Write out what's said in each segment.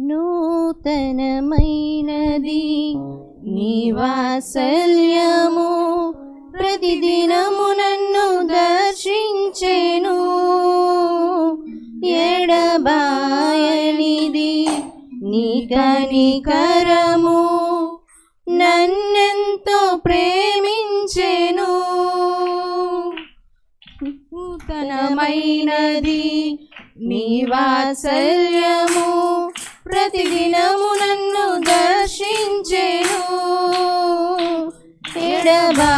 నూతనమైనది నివాసల్యము ప్రతిదినము నన్ను దర్శించెను. ఎడబాయనిది నీ కనికరము ప్రేమించెను. నూతనమైనది నీ వాత్సల్యము. ప్రతిదినము నన్ను దర్శించెను. ఎడబా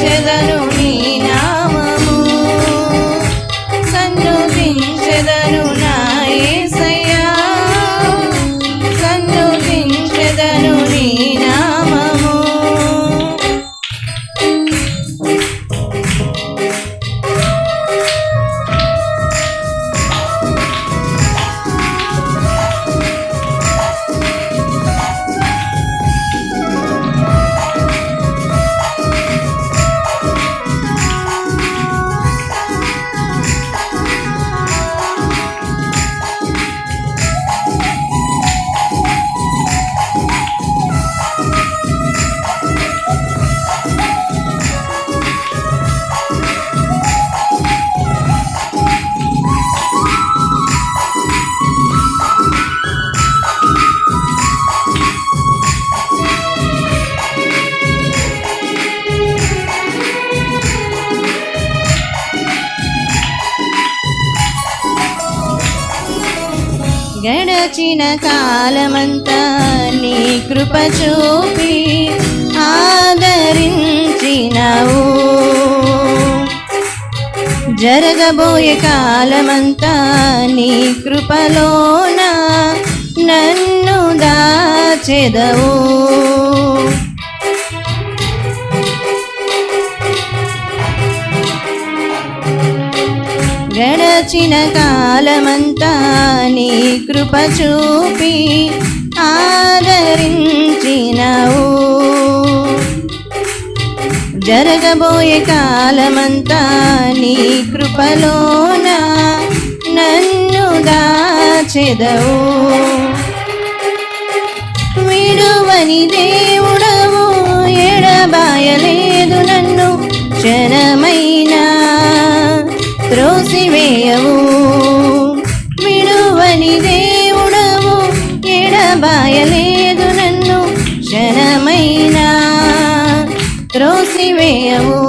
సన్నుతించెదను నీ గడచిన కాలమంతా నీ కృప చూపి ఆదరించినవు. జరగబోయే కాలమంతా నీ కృపలోన నన్ను దాచెదవు. గడిచిన కాలమంతా నీ కృప చూపి ఆదరించినవు జరగబోయే కాలమంతా నీ కృపలోన నన్ను దాచెదవు. విడువని దేవుడవు ఎడబాయలేదు నన్ను క్షణమైనా మూసివేయవు విడువని దేవుడవు ఎడబాయలేదు నన్ను క్షణమైనా. త్రోసివేయవు.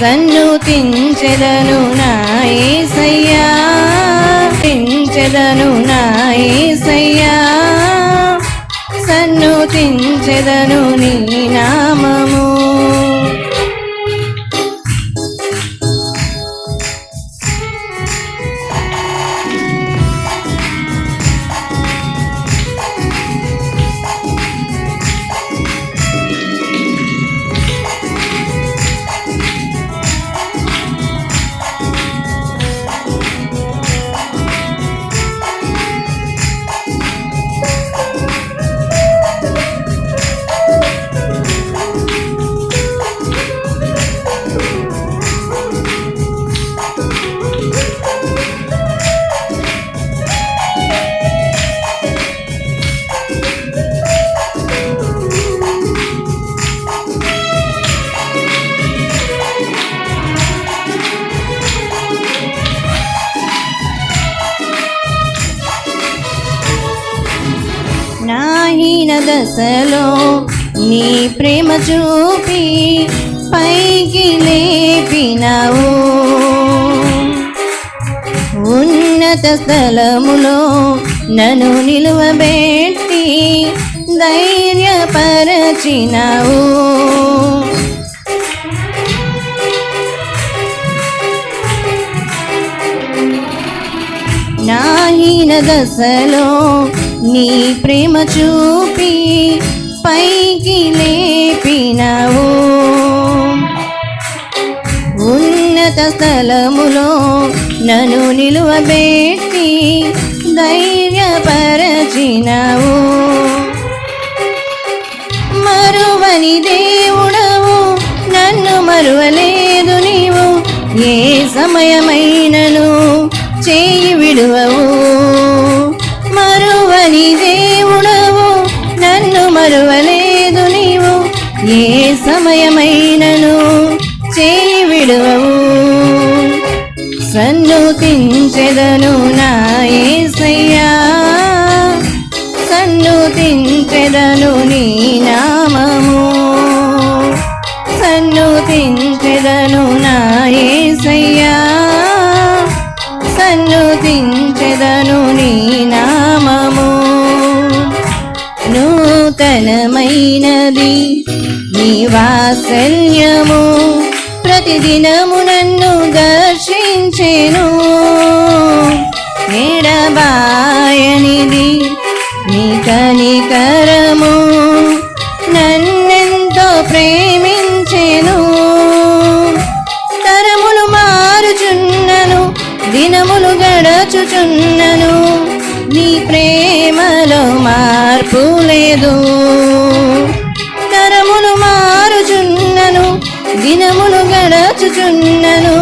సన్నుతించెదను నా యేసయ్యా తించెదను నా సన్ను తించెదను నీ నామము. దశలో నీ ప్రేమ చూపి పైకి లేపినావు. ఉన్న ఉన్నత స్థలములో నన్ను నిలువబెట్టి ధైర్యపరచినావు. నాహీన దశలో నీ ప్రేమ చూపి పైకి లేపినవు. ఉన్నత స్థలములో నన్ను నిలువబెట్టి ధైర్యపరచినవు. మరువని దేవుడవు నన్ను మరువలేదు నీవు. ఏ సమయమైనను చేయి విడువవు. మరువలేదు నీవు ఏ సమయమైనను చేయి విడువవు సన్నుతించెదను నా యేసయ్యా సన్నుతించెదను నీ నామము నూతనమైనది నీ వాత్సల్యము ప్రతిదినము నన్ను దర్శించెను. ఎడబాయనిది నీ కనికరము నన్నెంతో ప్రేమించెను. తరములు మారుచున్నను దినములు గడచుచున్నను. నీ ప్రేమలో మార్పు లేదు. తరములు మారుచున్నను దినములు గడచుచున్నను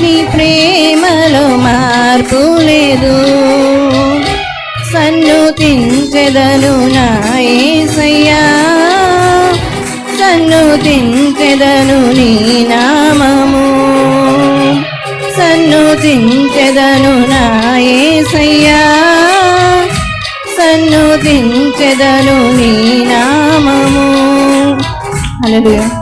నీ ప్రేమలో మార్పు లేదు. సన్నుతించెదను నా యేసయ్యా సన్నుతించెదను నీ నామము. సన్నుతించెదను నా నన్ను దించెదను నీ నామము. అలా